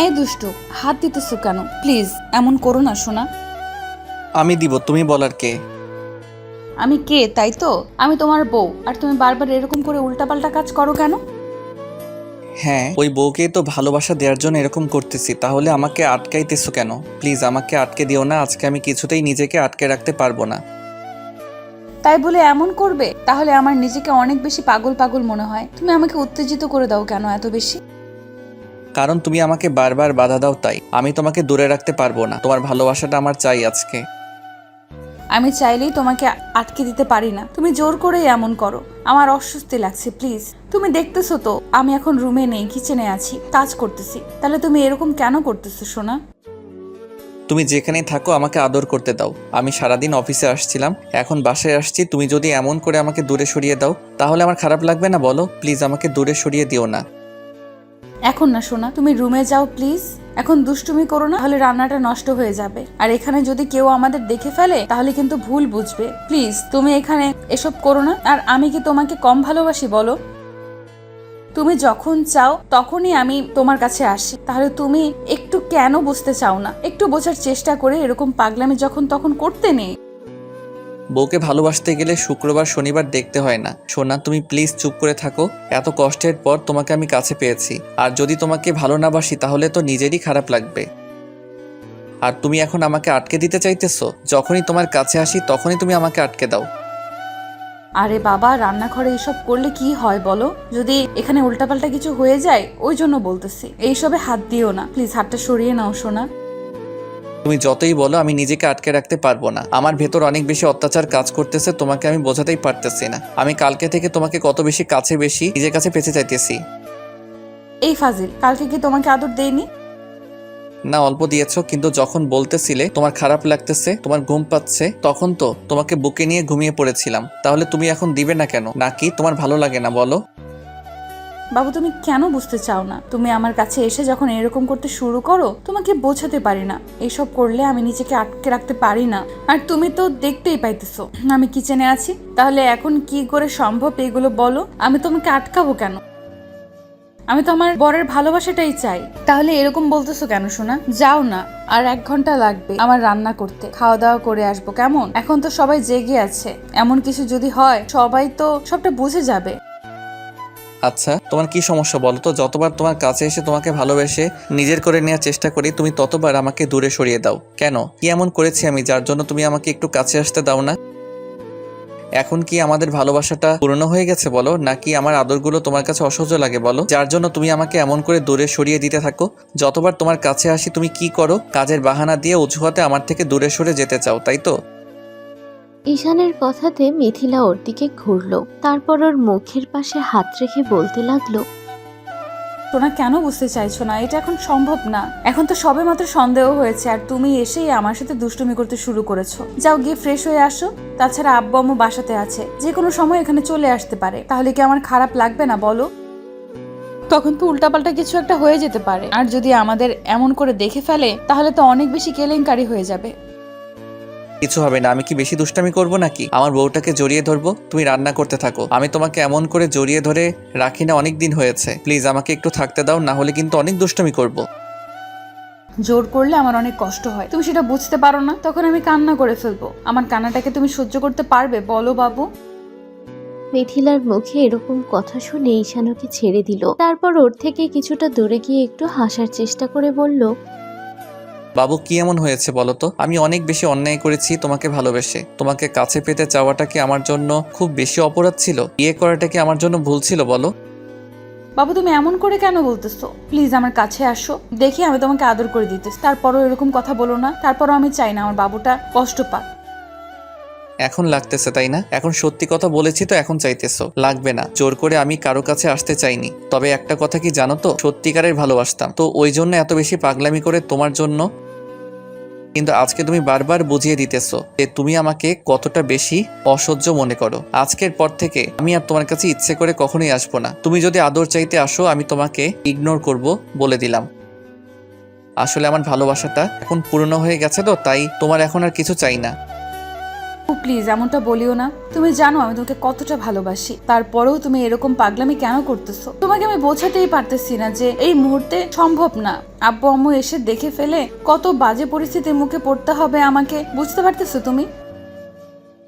এই দুষ্টু হাত দিতেছো কেন? প্লিজ এমন করো না শোনা আমি দিব তুমি বলার কে? আমি কে তাই তো? আমি তোমার বউ আর তুমি বারবার এরকম করে উল্টাপাল্টা কাজ করো কেন? হ্যাঁ ওই বউকে তো ভালোবাসা দেওয়ার জন্য এরকম করতেছি তাহলে আমাকে আটকাইতেছো কেন? প্লিজ আমাকে আটকে দিও না আজকে আমি কিছুতেই নিজেকে আটকে রাখতে পারব না। তাই বলে এমন করবে? তাহলে আমার নিজেকে অনেক বেশি পাগল পাগল মনে হয়। তুমি আমাকে উত্তেজিত করে দাও কেন এত বেশি? কারণ তুমি আমাকে বারবার বাধা দাও তাই। আমি তোমাকে দূরে রাখতে পারব না। তোমার ভালোবাসাটা আমার চাই আজকে। আমি চাইলেই তোমাকে আটকে দিতে পারি না। তুমি জোর করেই এমন করো। আমার অস্বস্তি লাগছে প্লিজ। তুমি দেখতেছো তো আমি এখন রুমে নেই কিচেনে আছি কাজ করতেছি। তাহলে তুমি এরকম কেন করতেছো সোনা? তুমি যেখানেই থাকো আমাকে আদর করতে দাও। আমি সারাদিন অফিসে আসছিলাম। এখন বাসায় আসছি। তুমি যদি এমন করে আমাকে দূরে সরিয়ে দাও তাহলে আমার খারাপ লাগবে না বলো? প্লিজ আমাকে দূরে সরিয়ে দিও না। এখন না, সোনা, তুমি রুমে যাও প্লিজ এখন দুষ্টুমি করো না, তাহলে রান্নাটা নষ্ট হয়ে যাবে। আর এখানে যদি কেউ আমাদের দেখে ফেলে, তাহলে কিন্তু ভুল বুঝবে। প্লিজ তুমি এখানে এসব করো না। আর আমি কি তোমাকে কম ভালোবাসি, বলো? তুমি যখন চাও, তখনই আমি তোমার কাছে আসি। তাহলে তুমি একটু কেন বুঝতে চাও না? একটু বোঝার চেষ্টা করে এরকম পাগলামি যখন তখন করতে নেই। বউকে ভালোবাসতে গেলে শুক্রবার, শনিবার দেখতে হয় না। সোনা, তুমি প্লিজ চুপ করে থাকো। এত কষ্টের পর তোমাকে আমি কাছে পেয়েছি। আর যদি তোমাকে ভালো না বাসি, তাহলে তো নিজেরই খারাপ লাগবে। আর তুমি এখন আমাকে আটকে দিতে চাইতেছো? যখনই তোমার কাছে আসি, তখনই তুমি আমাকে আটকে দাও। আরে বাবা, রান্নাঘরে এসব করলে কি হয় বলো? যদি এখানে উল্টাপাল্টা কিছু হয়ে যায়, ওই জন্য বলতেছি। এইসবে হাত দিও না। প্লিজ হাতটা সরিয়ে নাও, সোনা। তুমি যতই বলো আমি নিজেকে আটকে রাখতে পারব না। আমার ভেতর অনেক বেশি অত্যাচার কাজ করতেছে তোমাকে আমি বোঝাতেই পারতেছি না। আমি কালকে থেকে তোমাকে কত বেশি কাছে বেশি নিজের কাছে পেতে চাইতেছি। এই ফাজিল কালকে কি তোমাকে আদর দেয়নি না অল্প দিয়েছ কিন্তু যখন বলতেছিলে তোমার খারাপ লাগতেছে তোমার ঘুম পাচ্ছে তখন তো তোমাকে বুকে নিয়ে ঘুমিয়ে পড়েছিলাম। তাহলে তুমি এখন দিবে না কেন? নাকি তোমার ভালো লাগে না বলো? বাবু, তুমি কেন বুঝতে চাও না? তুমি আমার কাছে এসে যখন এরকম করতে শুরু করো, তোমাকে বোঝাতে পারি না। এসব করলে আমি নিজেকে আটকে রাখতে পারি না। আর তুমি তো দেখতেই পাইতেছো, আমি কিচেনে আছি। তাহলে এখন কি করে সম্ভব এগুলো বলো? আমি তোমাকে আটকাবো কেন? আমি তো আমার বরের ভালোবাসাটাই চাই। তাহলে এরকম বলতেছো কেন শোনা যাও না, আর এক ঘণ্টা লাগবে আমার রান্না করতে। খাওয়া দাওয়া করে আসব, কেমন? এখন তো সবাই জেগে আছে। এমন কিছু যদি হয়, সবাই তো সবটা বুঝে যাবে। আচ্ছা তোমার কি সমস্যা বলো তো? যতবার তোমার কাছে এসে তোমাকে ভালোবেসে নিজের করে নেওয়ার চেষ্টা করি, তুমি ততবার আমাকে দূরে সরিয়ে দাও। কেন? কি এমন করেছি আমি যার জন্য তুমি আমাকে একটু কাছে আসতে দাও না? এখন কি আমাদের ভালোবাসাটা পুরনো হয়ে গেছে বলো? নাকি আমার আদরগুলো তোমার কাছে অসহ্য লাগে বলো? যার জন্য তুমি আমাকে এমন করে দূরে সরিয়ে দিতে থাকো। যতবার তোমার কাছে আসি, তুমি কি করো? কাজের বাহানা দিয়ে অজুহাতে আমার থেকে দূরে সরে যেতে চাও, তাই তো? ঈশানের কথাতে মিথিলা ওর দিকে ঘুরলো। তারপর ওর মুখের পাশে হাত রেখে বলতে লাগল তোমরা কেন বুঝতে চাইছো না? এটা এখন সম্ভব না। এখন তো সবে মাত্র সন্দেহ হয়েছে আর তুমি এসেই আমার সাথে দুষ্টুমি করতে শুরু করেছ। যাও গিয়ে ফ্রেশ হয়ে আসো। তাছাড়া আব্বু আম্মু বাসাতে আছে। যে কোনো সময় এখানে চলে আসতে পারে। তাহলে কি আমার খারাপ লাগবে না বলো? তখন তো উল্টাপাল্টা কিছু একটা হয়ে যেতে পারে। আর যদি আমাদের এমন করে দেখে ফেলে তাহলে তো অনেক বেশি কেলেঙ্কারি হয়ে যাবে। কিছু হবে না। আমি কি বেশি দুষ্টামি করব নাকি? আমার বউটাকে জড়িয়ে ধরবো? তুমি রান্না করতে থাকো। আমি তোমাকে এমন করে জড়িয়ে ধরে রাখি না অনেক দিন হয়েছে। প্লিজ আমাকে একটু থাকতে দাও না হলে কিন্তু অনেক দুষ্টামি করব। জোর করলে আমার অনেক কষ্ট হয়। তুমি সেটা বুঝতে পারো না। তখন আমি কান্না করে ফেলব। আমার কান্নাটাকে তুমি সহ্য করতে পারবে? বলো বাবু। মিথিলার মুখে এরকম কথা শুনে ঈশানকে ছেড়ে দিল। তারপর ওর থেকে কিছুটা দূরে গিয়ে একটু হাসার চেষ্টা করে বলল বাবু কি এমন হয়েছে বলো তো? আমি অনেক বেশি অন্যায় করেছি তোমাকে ভালোবেসে। তোমাকে কাছে পেতে চাওয়াটা কি আমার জন্য খুব বেশি অপরাধ ছিল? বিয়ে করাটা কি আমার জন্য ভুল ছিল বলো? বাবু তুমি এমন করে কেন বলতেছো? প্লিজ আমার কাছে আসো। দেখি আমি তোমাকে আদর করে দিতেছি। তারপরও এরকম কথা বলো না। তারপরও আমি চাই না আমার বাবুটা কষ্ট পাক। এখন লাগতেছে তাই না? এখন সত্যি কথা বলেছি তো এখন চাইতেছো। লাগবে না। জোর করে আমি কারও কাছে আসতে চাইনি। তবে একটা কথা কি জানো তো? সত্যিকারের ভালোবাসতাম। তো ওই জন্য এত বেশি পাগলামি করে তোমার জন্য কিন্তু আজকে তুমি বারবার বুঝিয়ে দিতেছো যে তুমি আমাকে কতটা বেশি অসহ্য মনে করো। আজকের পর থেকে আমি আর তোমার কাছে ইচ্ছে করে কখনোই আসব না। তুমি যদি আদর চাইতে আসো, আমি তোমাকে ইগনোর করব বলে দিলাম। আসলে আমার ভালোবাসাটা এখন পুরনো হয়ে গেছে তো, তাই তোমার এখন আর কিছু চাই না। প্লিজ এমনটা বলিও না। তুমি জানো আমি তোমাকে কতটা ভালোবাসি। তারপরেও তুমি এরকম পাগলামি কেন করতেছো? তোমাকে আমি বোঝাতেই পারতেছি না যে এই মুহূর্তে সম্ভব না। আব্বু, আম্মু এসে দেখে ফেলে কত বাজে পরিস্থিতির মুখে পড়তে হবে আমাকে। বুঝতে পারতেছো তুমি?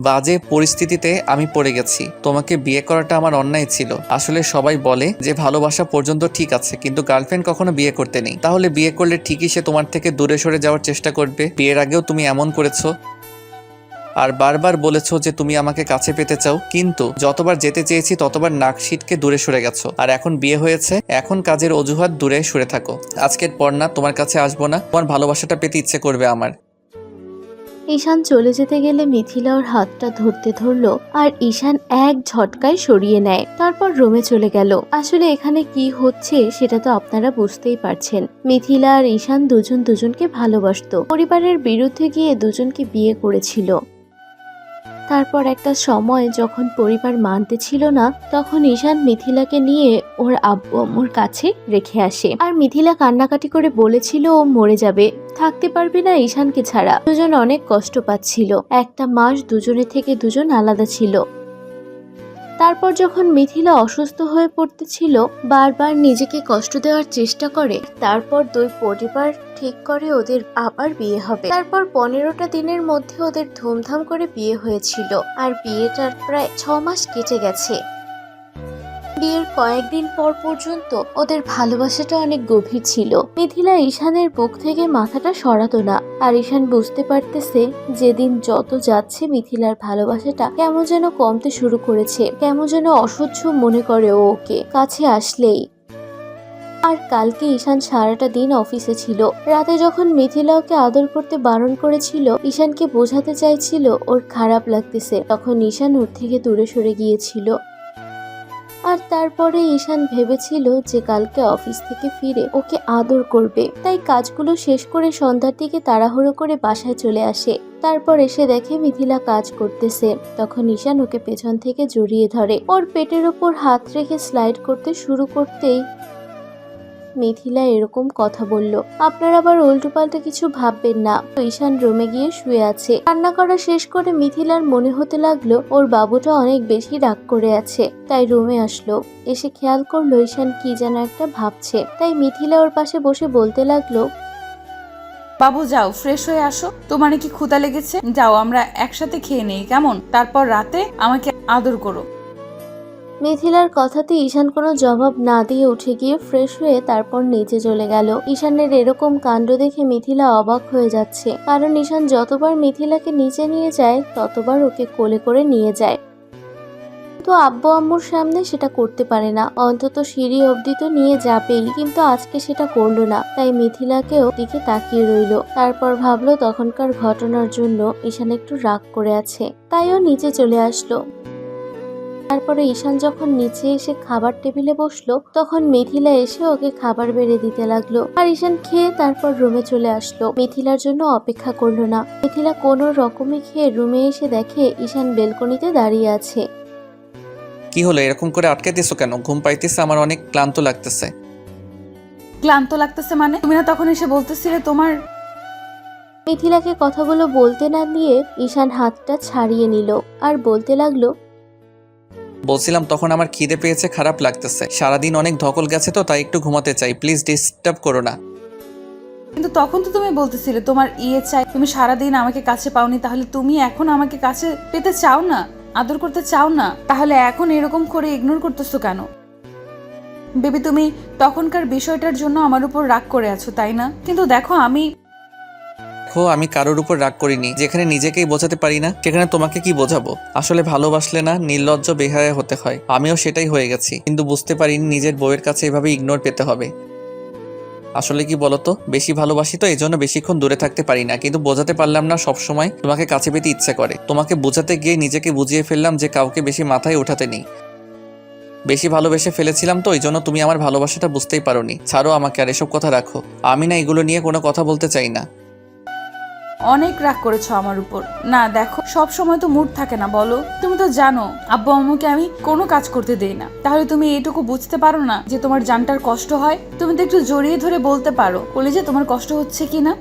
বাজে পরিস্থিতিতে আমি পড়ে গেছি। তোমাকে বিয়ে করাটা আমার অন্যায় ছিল। আসলে সবাই বলে যে ভালোবাসা পর্যন্ত ঠিক আছে, কিন্তু গার্লফ্রেন্ড কখনো বিয়ে করতে নেই। তাহলে বিয়ে করলে ঠিকই সে তোমার থেকে দূরে সরে যাওয়ার চেষ্টা করবে। বিয়ের আগেও তুমি এমন করেছ। আর বারবার বলেছ যে তুমি আমাকে কাছে পেতে চাও, কিন্তু যতবার যেতে চেয়েছি ততবার নাক সিটকে দূরে সরে গেছো। আর এখন বিয়ে হয়েছে, এখন কাজের অজুহাত দূরে সরে থাকো। আজকের পর না, তোমার কাছে আসব না, তোমার ভালোবাসাটা পেতে ইচ্ছে করবে আমার। ঈশান চলে যেতে গেলে মিথিলা ওর হাতটা ধরতে ধরলো, আর ঈশান এক ঝটকায় সরিয়ে নেয়। তারপর রোমে চলে গেল। আসলে এখানে কি হচ্ছে সেটা তো আপনারা বুঝতেই পারছেন। মিথিলা আর ঈশান দুজন দুজনকে ভালোবাসতো। পরিবারের বিরুদ্ধে গিয়ে দুজনকে বিয়ে করেছিল। তারপর একটা সময় যখন পরিবার মানতে ছিল না, তখন ঈশান মিথিলাকে নিয়ে ওর আব্বু আম্মুর কাছে রেখে আসে। আর মিথিলা কান্নাকাটি করে বলেছিল, ও মরে যাবে। থাকতে পারবে না ঈশানকে ছাড়া। দুজন অনেক কষ্ট পাচ্ছিল। একটা মাস দুজনে থেকে দুজন আলাদা ছিল। তারপর যখন মিথিলা অসুস্থ হয়ে পড়তেছিল, বারবার নিজেকে কষ্ট দেওয়ার চেষ্টা করে, তারপর দুই পরিবার ঠিক করে ওদের আবার বিয়ে হবে। তারপর পনেরোটা দিনের মধ্যে ওদের ধুমধাম করে বিয়ে হয়েছিল। আর বিয়েটার প্রায় ছ মাস কেটে গেছে। বিয়ের কয়েকদিন পর পর্যন্ত ওদের ভালোবাসাটা অনেক গভীর ছিল। মিথিলা ঈশানের বুক থেকে মাথাটা সরাতো না। আর ঈশান বুঝতে পারতেছে যেদিন যত যাচ্ছে মিথিলার ভালোবাসাটা কেমন যেন কমতে শুরু করেছে। কেমন যেন অসহ্য মনে করে ওকে। কাছে আসলেই আর কালকে ঈশান সারাটা দিন অফিসে ছিল। রাতে যখন মিথিলা ওকে আদর করতে বারণ করেছিল, ঈশানকে বোঝাতে চাইছিল ওর খারাপ লাগতেছে। তখন ঈশান ওর থেকে দূরে সরে গিয়েছিল। আর তারপরে ঈশান ভেবেছিল যে কালকে অফিস থেকে ফিরে ওকে আদর করবে। তাই কাজগুলো শেষ করে সন্ধ্যার দিকে তাড়াহুড়ো করে বাসায় চলে আসে। তারপর এসে দেখে মিথিলা কাজ করতেছে। তখন ঈশান ওকে পেছন থেকে জড়িয়ে ধরে। ওর পেটের ওপর হাত রেখে স্লাইড করতে শুরু করতেই মিথিলা এরকম কথা বলল। আপনার আবার উল্টোপাল্টা কিছু ভাববেন না। ঈশান রুমে গিয়ে শুয়ে আছে। রান্না করা শেষ করে মিথিলার মনে হতে লাগল, ওর বাবুটা অনেক বেশি রাগ করে আছে। তাই রুমে আসলো। এসে খেয়াল করল ঈশান কি যেন একটা ভাবছে। তাই মিথিলা ওর পাশে বসে বলতে লাগল, বাবু, যাও, ফ্রেশ হয়ে আসো। তোমার কি ক্ষুধা লেগেছে? যাও, আমরা একসাথে খেয়ে নেই, কেমন? তারপর রাতে আমাকে আদর করো। মিথিলার কথাতে ঈশান কোনো জবাব না দিয়ে উঠে গিয়ে ফ্রেশ হয়ে তারপর নিচে চলে গেল। ঈশানের এরকম কাণ্ড দেখে মিথিলা অবাক হয়ে যাচ্ছে। কারণ ঈশান যতবার মিথিলাকে নিচে নিয়ে যায়, ততবার ওকে কোলে করে নিয়ে যায়। তো আব্বু আম্মুর সামনে সেটা করতে পারে না। অন্তত সিঁড়ি অবধি তো নিয়ে যাবেই, কিন্তু আজকে সেটা করল না। তাই মিথিলাকেও দিকে তাকিয়ে রইল। তারপর ভাবলো, তখনকার ঘটনার জন্য ঈশান একটু রাগ করে আছে। তাইও নিচে চলে আসলো। তারপরে ঈশান যখন নিচে এসে খাবার টেবিলে বসল তখন মিথিলা এসে ওকে খাবার বেড়ে দিতে লাগল। আর ঈশান খেয়ে তারপর রুমে চলে আসলো। মিথিলার জন্য অপেক্ষা করল না। মিথিলা কোনো রকমে খেয়ে রুমে এসে দেখে ঈশান বেলকনিতে দাঁড়িয়ে আছে। কি হলো এরকম করে আটকে দিছো কেন? ঘুম পাইতেছে আমার অনেক ক্লান্ত লাগতেছে। ক্লান্ত লাগতেছে মানে? তুমি না তখন এসে বলতেছিলে তোমার মিথিলাকে কথাগুলো বলতে না দিয়ে ঈশান হাতটা ছাড়িয়ে নিল। আর বলতে লাগল বলছিলাম, তখন আমার খিদে পেয়েছে, খারাপ লাগতেছে। সারাদিন অনেক ধকল গেছে তো, তাই একটু ঘুমাতে চাই। প্লিজ ডিস্টার্ব করো না। কিন্তু তখন তো তুমি বলতেছিলে, তোমার ইয়ে চাই, তুমি সারাদিন আমাকে কাছে পাওনি, তাহলে তুমি এখন আমাকে কাছে পেতে চাও না, আদর করতে চাও না? তাহলে এখন এরকম করে ইগনোর করতেছো কেন? বেবি, তুমি তখনকার বিষয়টার জন্য আমার উপর রাগ করে আছো, তাই না? কিন্তু দেখো, আমি দেখো, আমি কারোর উপর রাগ করিনি, যেখানে নিজেকেই বোঝাতে পারি না, সেখানে তোমাকে কি বোঝাবো? আসলে ভালোবাসলে না, নির্লজ্জ বেহায়া হতে হয়। আমিও সেটাই হয়ে গেছি, কিন্তু বুঝতে পারিনি নিজের বউয়ের কাছে এভাবে ইগনোর পেতে হবে। আসলে কি বলতো, বেশি ভালোবাসি তো এই জন্য বেশিক্ষণ দূরে থাকতে পারি না, কিন্তু বোঝাতে পারলাম না সব সময় তোমাকে কাছে পেতে ইচ্ছে করে। তোমাকে বোঝাতে গিয়ে নিজেকে বুঝিয়ে ফেললাম যে কাউকে বেশি মাথায় উঠাতে নেই। বেশি ভালোবেসে ফেলেছিলাম তো এই জন্য তুমি আমার ভালোবাসাটা বুঝতেই পারোনি। ছাড়ো আমাকে, আর এসব কথা রাখো। আমি না এগুলো নিয়ে কোনো কথা বলতে চাই না। অনেক রাগ করেছ আমার উপর। না, দেখো, সব সময় তো মুড থাকে না, বলো। তুমি তো জানো, আব্বু আম্মুকে আমি কোনো কাজ করতে দেই না। তাহলে তুমি এইটুকু বুঝতে পারো না যে তোমার জানটার কষ্ট হয়? তুমি তো একটু জড়িয়ে ধরে বলতে পারো, বলে যে তোমার কষ্ট হচ্ছে কি না?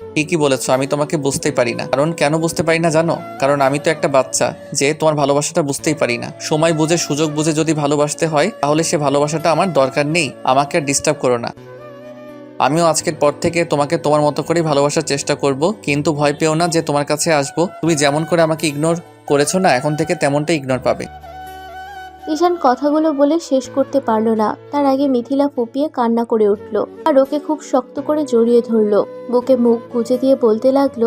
ঠিকই বলেছ, আমি তোমাকে বুঝতেই পারি না। কারণ কেন বুঝতে পারি না জানো? কারণ আমি তো একটা বাচ্চা, যে তোমার ভালোবাসাটা বুঝতেই পারি না। সময় বুঝে, সুযোগ বুঝে যদি ভালোবাসতে হয়, তাহলে সে ভালোবাসাটা আমার দরকার নেই। আমাকে আর ডিস্টার্ব করো না। আমিও আজকের পর থেকে তোমাকে তোমার মতো করেই ভালোবাসার চেষ্টা করব, কিন্তু ভয় পেও না যে তোমার কাছে আসব। তুমি যেমন করে আমাকে ইগনোর করেছ না, এখন থেকে তেমনটা ইগনোর পাবে। ঈশান কথাগুলো বলে শেষ করতে পারল না। তার আগে মিথিলা ফুপিয়ে কান্না করে উঠল। আর ওকে খুব শক্ত করে জড়িয়ে ধরলো। বুকে মুখ গুজে দিয়ে বলতে লাগল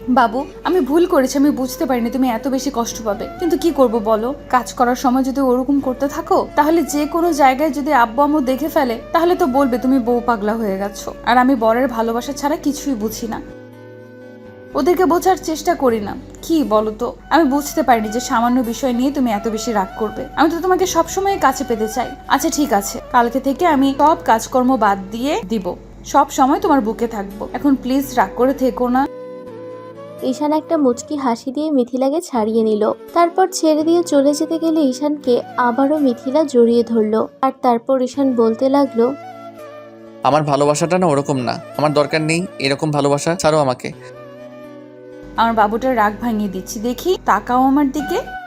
বাবু, আমি ভুল করেছি, আমি বুঝতে পারিনি তুমি এত বেশি কষ্ট পাবে। কিন্তু কি করব বলো? কাজ করার সময় যদি ওরকম করতে থাকো, তাহলে যে কোনো জায়গায় যদি আব্বু আম্মু দেখে ফেলে, তাহলে তো বলবে তুমি বউ পাগলা হয়ে গেছো। আর আমি বরের ভালোবাসা ছাড়া কিছুই বুঝি না। ওদেরকে বোঝার চেষ্টা করি না। কি বলো তো? আমি বুঝতে পারিনি যে সামান্য বিষয় নিয়ে তুমি এত বেশি রাগ করবে। আমি তো তোমাকে সবসময় কাছে পেতে চাই। আচ্ছা ঠিক আছে। কালকে থেকে আমি সব কাজকর্ম বাদ দিয়ে দিব। সব সময় তোমার বুকে থাকব। এখন প্লিজ রাগ করে থেকো না। ঈশান একটা মুচকি হাসি দিয়ে মিথিলাকে ছাড়িয়ে নিল। তারপর ছেড়ে দিয়ে চলে যেতে গেলে ঈশানকে আবারও মিথিলা জড়িয়ে ধরল। আর তারপর ঈশান বলতে লাগল আমার ভালোবাসাটা না ওরকম না। আমার দরকার নেই এরকম ভালোবাসা ছাড়ো আমাকে। আমার বাবুটার রাগ ভাঙিয়ে দিচ্ছি। দেখি তাকাও আমার দিকে।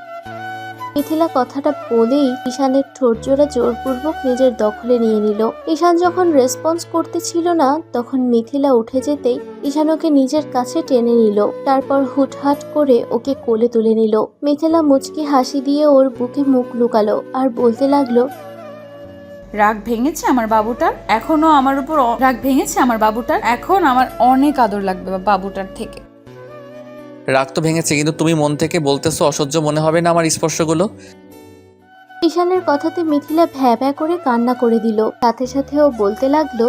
মিথিলা কথাটা বলেই ঈশানের ঠোঁট জোড়া জোরপূর্বক নিজের দখলে নিয়ে নিল। ঈশান যখন রেসপন্স করতেছিল না, তখন মিথিলা উঠে যেতেই ঈশান ওকে নিজের কাছে টেনে নিল। তারপর হুটহাট করে ওকে কোলে তুলে নিল। মিথিলা মুচকি হাসি দিয়ে ওর বুকে মুখ লুকালো আর বলতে লাগল, রাগ ভেঙেছে আমার বাবুটার? এখনও আমার উপর রাগ ভেঙেছে আমার বাবুটার? এখন আমার অনেক আদর লাগবে বাবুটার থেকে। রাগ তো ভেঙেছে কিন্তু তুমি মন থেকে বলতেছো অসহ্য মনে হবে না আমার স্পর্শগুলো? ঈশানের কথাতে মিথিলা ভ্যা ভ্যা করে কান্না করে দিল। সাথে সাথে ও বলতে লাগল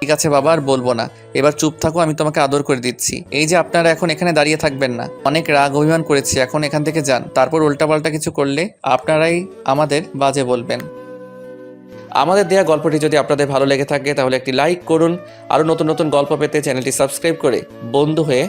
ঠিক আছে বাবা আর বলব না। এবার চুপ থাকো আমি তোমাকে আদর করে দিচ্ছি। এই যে আপনারা এখন এখানে দাঁড়িয়ে থাকবেন না। অনেক রাগ অভিমান করেছি এখন এখান থেকে যান। তারপর উল্টাপাল্টা কিছু করলে আপনারাই আমাদের বাজে বলবেন। আমাদের দেয়া গল্পটি যদি আপনাদের ভালো লেগে থাকে তাহলে একটি লাইক করুন। আরও নতুন নতুন গল্প পেতে চ্যানেলটি সাবস্ক্রাইব করে বন্ধু হয়ে